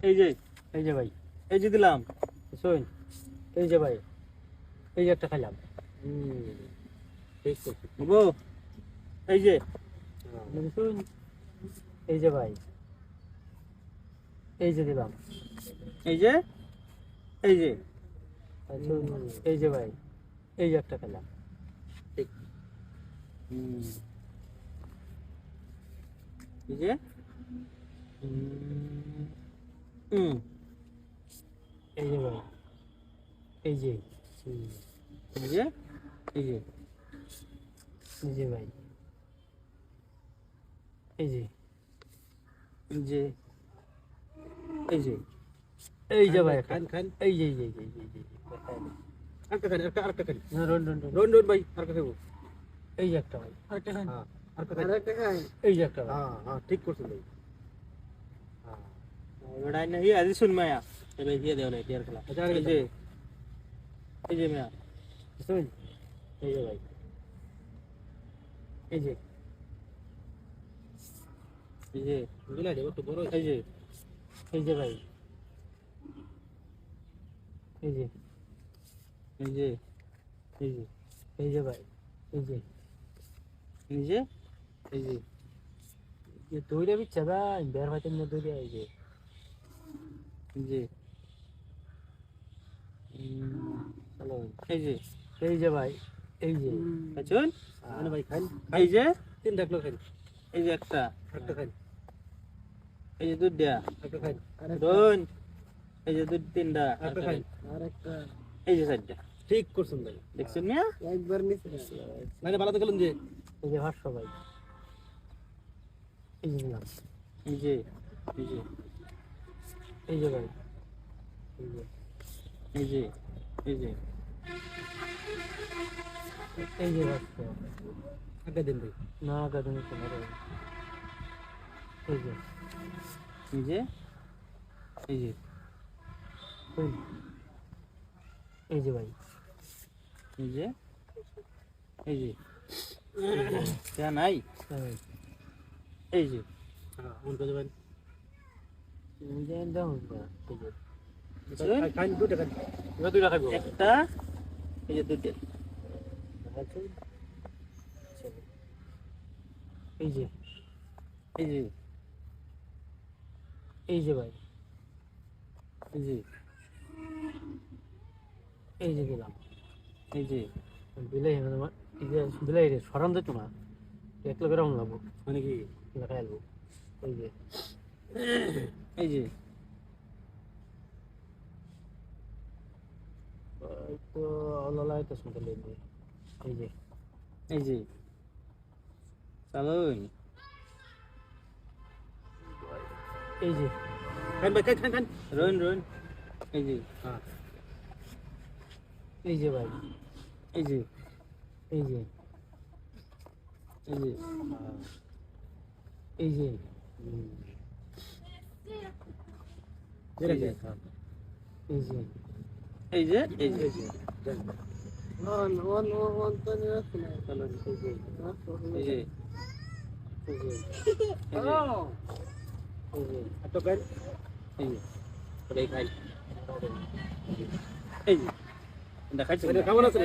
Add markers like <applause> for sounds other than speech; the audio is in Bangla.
এই যে এই যে ভাই। এই যে দিলাম। শোন এই যে ভাই এই যে একটা খাইলাম। ঠিক এই যে। শুন এই যে ভাই এই যে দিলাম। এই যে এই যে। এই যে ভাই এই যে একটা খেলাম হুম। এই যে। হুম, এই যে ভাই এই যে এই যে এই যে এই যে ভাই এই যে এই যে এই যে এই যে ভাই খান খান এই যে এই যে এই যে, এই যে, আরেকটা খান আরেকটা আরেকটা খান না, রন রন রন রোন ভাই আরেকটা খাব এই যে একটা ভাই আরেকটা খান হ্যাঁ আরেকটা খান এই যে একটা হ্যাঁ হ্যাঁ ঠিক করছেন ভাই হ্যাঁ লড়াই না হি আজি শুন মায়া এবার হিয়ে দেও না টিয়ার খেলা আচ্ছা, এই যে এই যে মায়া শুন এই যে ভাই এই যে এই যে বুঝলা দেবো তো বড় এই যে এই যে ভাই এই যে এই যে এই যে এই যে ভাই এই যে এই যে এই যে যে দৌড়ে বিচ্ছে ভাই বের হইতে না দৌড়ে এই যে এই যে এই যে এই যে ভাই এই যে আচুন মানে ভাই খাই এই যে? তিন ডাকলো খাই এই যে একটা। একটা খাই এই যে দুধ দেয়া। একটা খাই রোন এই যে দুধ তিনটা। একটা খাই আরেকটা। এই যে চারটা। ঠিক করছেন ভাই। দেখছেন মিয়া? একবার নিছে মানে ভালো দেখলাম যে? এই যে ভাষ্য ভাই। এই যে এই যে এই যে। এই যে ভাই এই যে এই যে এই যে। আগে দিন ভাই। না নিতে পারে এই যে। এই যে। এই যে। এই। যে ভাই। এই যে। এই যে। <coughs> নাই। এই ভাই। এই যে। হ্যাঁ অন একটা এই যে দুধ আচ্ছা। এই যে এই যে এই যে ভাই এই যে এই যে দিলাম। এই যে বিলাই আমার এই যে বিলাই রে সরান দিত না এক লোক লাগবো মানে কি? আলবো এই যে এই যে। এই তো অলালাই শুনতে লেগে এই যে। এই যে। চালুন এই যে। খান ভাই খান খান রোন রোন এই যে। হ্যাঁ। এই যে ভাই। এই যে। এই যে। এই যে। এই যে। এই যে এই যে দেখাচ্ছি কেমন আছে